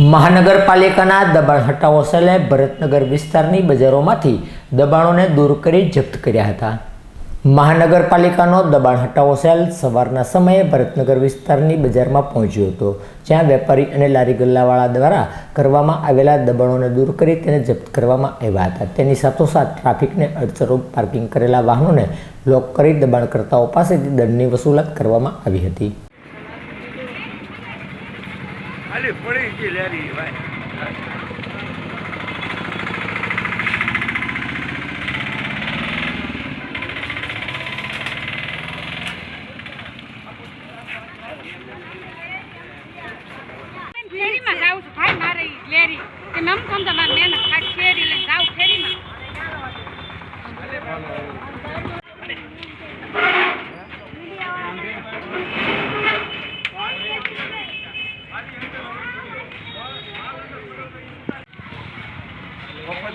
મહાનગરપાલિકાના દબાણ હટાવો સેલે ભરતનગર વિસ્તારની બજારોમાંથી દબાણોને દૂર કરી જપ્ત કર્યા હતા. મહાનગરપાલિકાનો દબાણ હટાવો સેલ સવારના સમયે ભરતનગર વિસ્તારની બજારમાં પહોંચ્યો હતો, જ્યાં વેપારી અને લારી ગલ્લાવાળા દ્વારા કરવામાં આવેલા દબાણોને દૂર કરી તેને જપ્ત કરવામાં આવ્યા હતા. તેની સાથોસાથ ટ્રાફિકને અડચરૂપ પાર્કિંગ કરેલા વાહનોને બ્લોક કરી દબાણકર્તાઓ પાસેથી દંડની વસૂલાત કરવામાં આવી હતી. ખાલી પડી ગઈ લેરી ભાઈ. ફેરીમાં જાઉં છું. ભાઈ, મારે લેરી. કે નમ કોમ તમારે મારે મહેનત ખાલી ફેરી લઈને જાઉં ફેરીમાં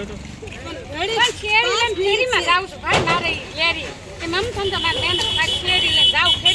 પણ ફેરી લઈને ફેરીમાં જાઉં છું. ભાઈ મારે લેરી. થમ તો મારે ફેરી લઈને જાઉં ફેરીમાં